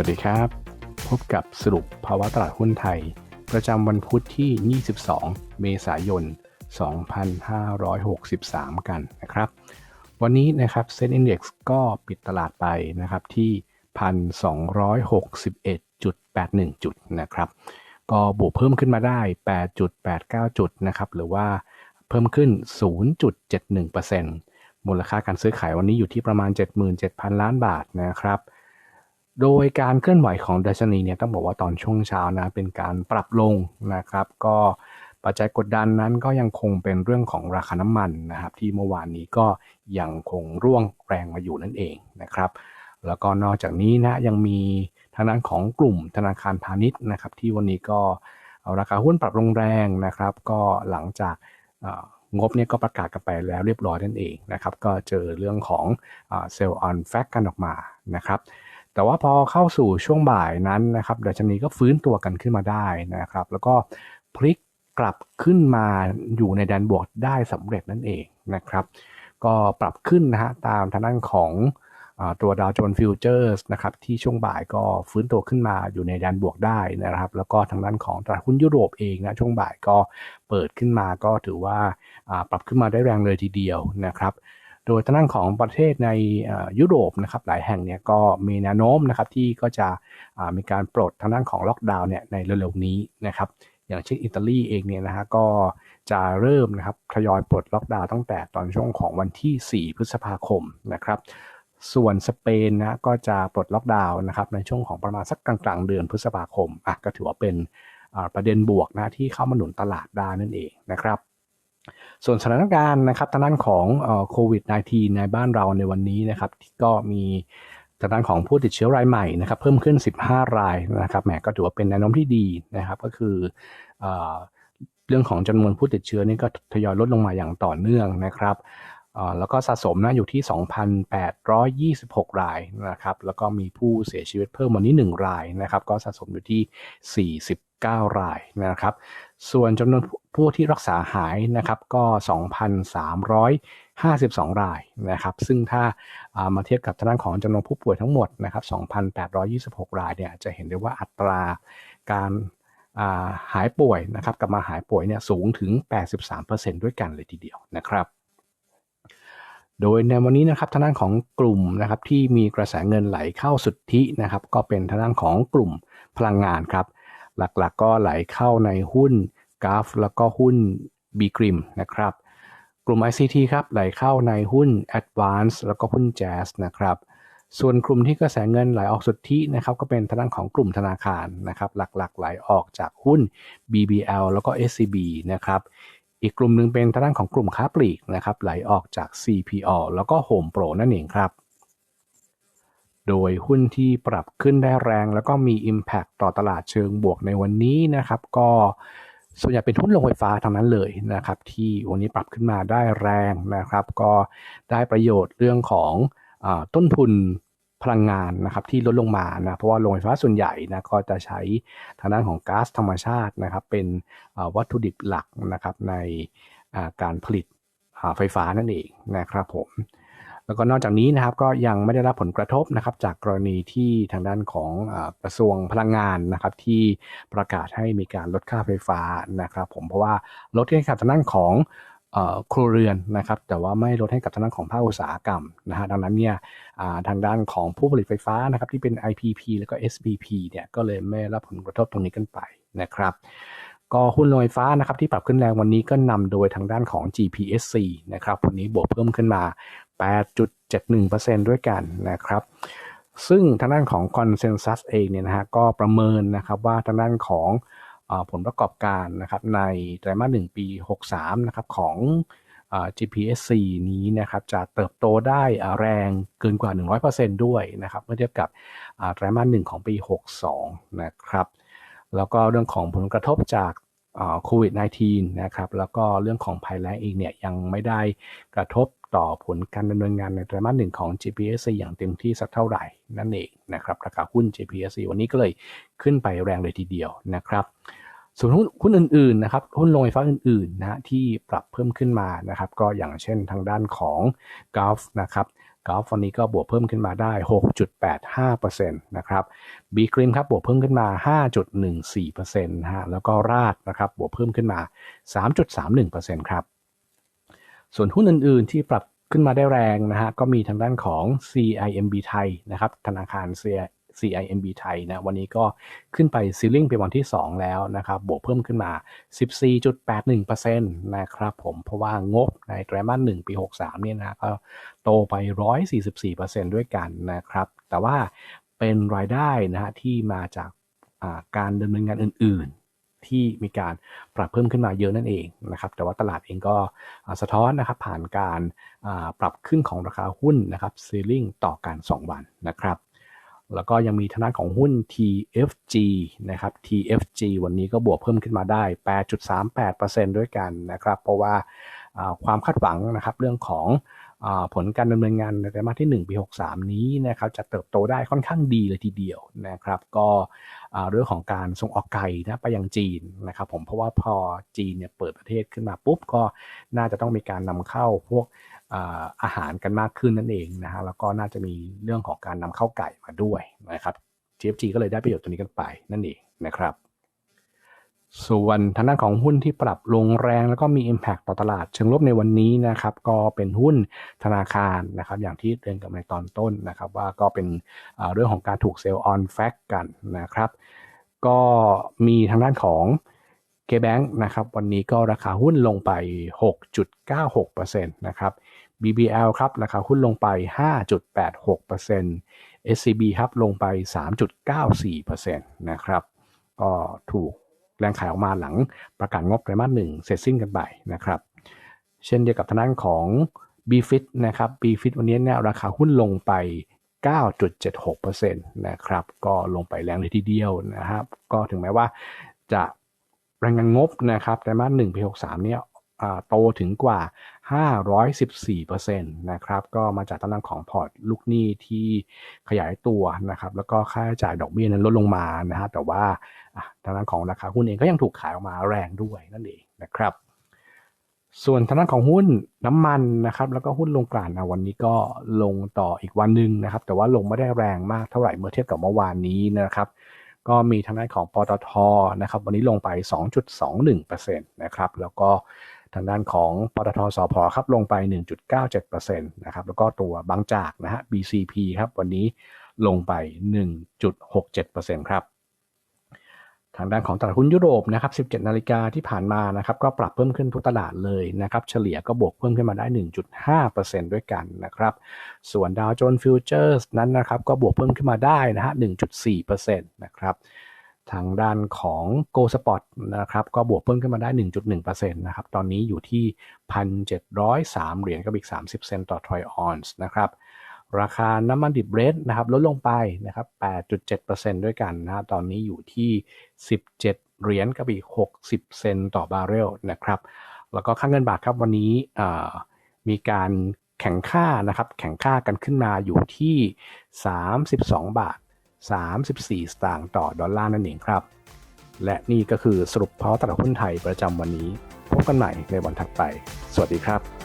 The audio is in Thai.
วัสดีครับ พบกับสรุปภาวะตลาดหุ้นไทย ประจำวันพุธที่ 22 เมษายน 2563 กันนะครับ วันนี้นะครับเซ็น Index ก็ปิดตลาดไปนะครับที่ 1,261.81 จุดนะครับ ก็บวกเพิ่มขึ้นมาได้ 8.89 จุดนะครับหรือว่าเพิ่มขึ้น 0.71%มูลค่าการซื้อขายวันนี้อยู่ที่ประมาณ 77,000 ล้านบาทนะครับ โดยการเคลื่อนไหวของดัชนีเนี่ยต้องบอกว่าตอนช่วงเช้านะเป็นการปรับลงนะครับ ก็ปัจจัยกดดันนั้นก็ยังคงเป็นเรื่องของราคาน้ำมันนะครับ ที่เมื่อวานนี้ก็ยังคงร่วงแรงมาอยู่นั่นเองนะครับ แล้วก็นอกจากนี้นะยังมีทางด้านของกลุ่มธนาคารพาณิชย์นะครับ ที่วันนี้ก็าราคาหุ้นปรับลงแรงนะครับ ก็หลังจากงบเนี่ยก็ประกาศกันไปแล้วเรียบร้อยนั่นเองนะครับ ก็เจอเรื่องของเซลล์ออนแฟกกันออกมานะครับ แต่ว่าพอเข้าสู่ช่วงบ่ายนั้นนะครับดัชนีก็ฟื้นตัวกันขึ้นมาได้นะครับ แล้วก็พลิกกลับขึ้นมาอยู่ในแดนบวกได้สำเร็จนั่นเองนะครับ ก็ปรับขึ้นนะฮะตามทางด้านของตัวดาวโจนส์ฟิวเจอร์สนะครับที่ช่วงบ่ายก็ฟื้นตัวขึ้นมาอยู่ในแดนบวกได้นะครับ แล้วก็ทางด้านของตลาดหุ้นยุโรปเองนะช่วงบ่ายก็เปิดขึ้นมาก็ถือว่าปรับขึ้นมาได้แรงเลยทีเดียวนะครับ โดยทางด้านของประเทศในยุโรปนะครับหลายแห่งเนี่ยก็มีแนวโน้มนะครับที่ก็จะมีการปลดทางด้านของล็อกดาวน์เนี่ยในเร็วๆนี้นะครับอย่างเช่นอิตาลีเองเนี่ยนะฮะก็จะเริ่มนะครับทยอยปลดล็อกดาวน์ตั้งแต่ตอนช่วงของวันที่ 4 พฤษภาคมนะครับส่วนสเปนนะก็จะปลดล็อกดาวน์นะครับในช่วงของประมาณสักกลางๆ เดือนพฤษภาคมอะก็ถือว่าเป็นประเด็นบวกนะที่เข้ามาหนุนตลาดได้นั่นเองนะครับ ส่วนสถานการณ์นะครับทางด้านของโควิด -19 ในบ้านเราในวันนี้นะครับก็มีทางด้านของผู้ติดเชื้อรายใหม่นะครับเพิ่มขึ้น 15 รายนะครับแหมก็ถือว่าเป็นแนวโน้มที่ดีนะครับก็คือเอเรื่องของจำนวนผู้ติดเชื้อนี่ก็ทยอยลดลงมาอย่างต่อเนื่องนะครับแล้วก็สะสมนะอยู่ที่ 2,826 รายนะครับ แล้วก็มีผู้เสียชีวิตเพิ่มวันนี้ 1 รายนะครับ ก็สะสมอยู่ที่ 49 รายนะครับ ส่วนจำนวนผู้ที่รักษาหายนะครับก็ 2,352 รายนะครับ ซึ่งถ้ามาเทียบกับทางด้านของจำนวนผู้ป่วยทั้งหมดนะครับ 2,826 รายเนี่ยจะเห็นได้ว่าอัตราการหายป่วยนะครับกลับมาหายป่วยเนี่ยสูงถึง 83%ด้วยกันเลยทีเดียวนะครับโดยในวันนี้นะครับทางด้านของกลุ่มนะครับที่มีกระแสเงินไหลเข้าสุทธินะครับก็เป็นทางด้านของกลุ่มพลังงานครับ หลักๆกก็ไหลเข้าในหุ้นกราฟแล้วก็หุ้น b ีกริมนะครับ กลุ่ม ICT ครับไหลเข้าในหุ้น Advance แล้วก็หุ้น Jazz นะครับ ส่วนกลุ่มที่กระแสเงินไหลออกสุทธินะครับก็เป็นทางด้านของกลุ่มธนาคารนะครับหลักๆ ไหลออกจากหุ้น BBL แล้วก็ SCB นะครับอีกกลุ่มหนึ่งเป็นทางด้านของกลุ่มค้าปลีกนะครับไหลออกจาก CPO แล้วก็ Home Pro นั่นเองครับ โดยหุ้นที่ปรับขึ้นได้แรง แล้วก็มี Impact ต่อตลาดเชิงบวกในวันนี้นะครับ ก็ส่วนใหญ่เป็นหุ้นโรงไฟฟ้าทั้งนั้นเลยนะครับ ที่วันนี้ปรับขึ้นมาได้แรงนะครับ ก็ได้ประโยชน์เรื่องของอต้นทุนพลังงานนะครับที่ลดลงมานะเพราะว่าโรงไฟฟ้าส่วนใหญ่นะก็จะใช้ทางด้านของก๊าซธรรมชาตินะครับ เป็นวัตถุดิบหลักนะครับในการผลิตไฟฟ้านั่นเองนะครับผม แล้วก็นอกจากนี้นะครับก็ยังไม่ได้รับผลกระทบนะครับจากกรณีที่ทางด้านของกระทรวงพลังงานนะครับที่ประกาศให้มีการลดค่าไฟฟ้านะครับผมเพราะว่าลดให้กับทางด้านของครัวเรือนนะครับแต่ว่าไม่ลดให้กับทางด้านของภาคอุตสาหกรรมนะฮะดังนั้นเนี่ยทางด้านของผู้ผลิตไฟฟ้านะครับที่เป็น IPP แล้วก็ SPP เนี่ยก็เลยไม่รับผลกระทบตรงนี้กันไปนะครับก็หุ้นโรงไฟฟ้านะครับที่ปรับขึ้นแรงวันนี้ก็นำโดยทางด้านของ GPSC นะครับวันนี้บวกเพิ่มขึ้นมา 8.71%ด้วยกันนะครับ ซึ่งทางด้านของ Consensus เองเนี่ยนะฮะก็ประเมินนะครับว่าทางด้านของผลประกอบการนะครับในไตรมาส1ปี 63นะครับของ GPSC นี้นะครับจะเติบโตได้แรงเกินกว่า 100%ด้วยนะครับเมื่อเทียบกับไตรมาส1ของปี 62 นะครับ แล้วก็เรื่องของผลกระทบจากโควิด -19 นะครับแล้วก็เรื่องของภัยแล้งเองเนี่ยยังไม่ได้กระทบ ต่อผลการดำเนินงานในไตรมาสหนึ่งของ GPSC อย่างเต็มที่สักเท่าไหร่นั่นเองนะครับราคาหุ้น GPSC วันนี้ก็เลยขึ้นไปแรงเลยทีเดียวนะครับส่วนหุ้นอื่นๆนะครับหุ้นโรงไฟฟ้าอื่นๆนะที่ปรับเพิ่มขึ้นมานะครับก็อย่างเช่นทางด้านของ Gulf นะครับกอล์ฟวันนี้ก็บวกเพิ่มขึ้นมาได้ 6.85%นะครับบีกริมครับบวกเพิ่มขึ้นมา 5.14%นะฮะแล้วก็ราดนะครับบวกเพิ่มขึ้นมา 3.31%ครับ ส่วนหุ้นอื่นๆที่ปรับขึ้นมาได้แรงนะฮะก็มีทางด้านของ CIMB ไทยนะครับธนาคาร CIMB ไทยนะวันนี้ก็ขึ้นไปซีลิ่งเป็นวันที่ 2 แล้วนะครับบวกเพิ่มขึ้นมา 14.81%นะครับผมเพราะว่างบในไตรมาส1ปี 63เนี่ยนะก็โตไป 144%ด้วยกันนะครับ แต่ว่าเป็นรายได้นะฮะที่มาจากการดำเนินงานอื่นๆ ที่มีการปรับเพิ่มขึ้นมาเยอะนั่นเองนะครับ แต่ว่าตลาดเองก็สะท้อนนะครับผ่านการปรับขึ้นของราคาหุ้นนะครับซีลิ่งต่อการ 2 วันนะครับแล้วก็ยังมีทางด้านของหุ้น TFG นะครับ TFG วันนี้ก็บวกเพิ่มขึ้นมาได้ 8.38%ด้วยกันนะครับ เพราะว่าความคาดหวังนะครับเรื่องของ ผลการดำเนินงานในไตรมาสที่ 1 ปี 63 นี้นะครับจะเติบโตได้ค่อนข้างดีเลยทีเดียวนะครับก็เรื่องของการส่งออกไก่นะไปยังจีนนะครับผมเพราะว่าพอจีนเนี่ยเปิดประเทศขึ้นมาปุ๊บก็น่าจะต้องมีการนำเข้าพวกอาหารกันมากขึ้นนั่นเองนะฮะแล้วก็น่าจะมีเรื่องของการนำเข้าไก่มาด้วยนะครับ TFG ก็เลยได้ประโยชน์ตัวนี้กันไปนั่นเองนะครับ ส่วนทางด้านของหุ้นที่ปรับลงแรง แล้วก็มี Impact ต่อตลาดเชิงลบในวันนี้นะครับ ก็เป็นหุ้นธนาคารนะครับ อย่างที่เรียนกันในตอนต้นนะครับ ว่าก็เป็นเรื่องของการถูกเซลล์ออนแฟกกันนะครับ ก็มีทางด้านของเกแบงนะครับ วันนี้ก็ราคาหุ้นลงไป 6.96%นะครับ BBL ครับราคาหุ้นลงไป 5.86% SCB ครับลงไป 3.94%นะครับ ก็ถูก แรงขายออกมาหลังประกาศงบไตรมาสหนึ่งเสร็จสิ้นกันไปนะครับ เช่นเดียวกับทางด้านของ BFIT นะครับ BFIT วันนี้เนี่ยราคาหุ้นลงไป 9.76%นะครับ ก็ลงไปแรงเลยทีเดียวนะครับ ก็ถึงแม้ว่าจะรายงานงบนะครับไตรมาส1ปี63เนี่ยโตถึงกว่า 514%นะครับ ก็มาจากตำแหน่งของพอร์ตลูกหนี้ที่ขยายตัวนะครับ แล้วก็ค่าจ่ายดอกเบี้ยนั้นลดลงมานะฮะแต่ว่าทางด้านของราคาหุ้นเองก็ยังถูกขายออกมาแรงด้วยนั่นเองนะครับ ส่วนทางด้านของหุ้นน้ำมันนะครับ แล้วก็หุ้นลงกลั่นะวันนี้ก็ลงต่ออีกวันหนึ่งนะครับ แต่ว่าลงไม่ได้แรงมากเท่าไหร่เมื่อเทียบกับเมื่อวานนี้นะครับ ก็มีทางด้านของปตทนะครับ วันนี้ลงไป 2.21%นะครับ แล้วก็ ทางด้านของปตทสพครับลงไป 1.97%นะครับแล้วก็ตัวบางจากนะฮะ BCP ครับวันนี้ลงไป 1.67%ครับทางด้านของตลาดหุ้นยุโรปนะครับ 17 นาฬิกาที่ผ่านมานะครับ ก็ปรับเพิ่มขึ้นทุกตลาดเลยนะครับ เฉลี่ยก็บวกเพิ่มขึ้นมาได้ 1.5%ด้วยกันนะครับ ส่วนดาวโจนส์ฟิวเจอร์สนั้นนะครับ ก็บวกเพิ่มขึ้นมาได้นะฮะ 1.4%นะครับ ทางด้านของ Go Spot นะครับก็บวกเพิ่มขึ้นมาได้ 1.1%นะครับตอนนี้อยู่ที่ 1,703 เหรียญกับอีก 30 เซนต์ต่อทรอยออนส์นะครับราคาน้ำมันดิบเบรดนะครับลดลงไปนะครับ 8.7%ด้วยกันนะตอนนี้อยู่ที่ 17 เหรียญกับอีก 60 เซนต์ต่อบาร์เรลนะครับแล้วก็ค่าเงินบาทครับวันนี้มีการแข่งค่านะครับแข่งค่ากันขึ้นมาอยู่ที่ 32 บาท 34 สตางค์ต่อดอลลาร์นั่นเองครับ และนี่ก็คือสรุปเพาตลาดหุ้นไทยประจำวันนี้ พบกันใหม่ในวันถัดไป สวัสดีครับ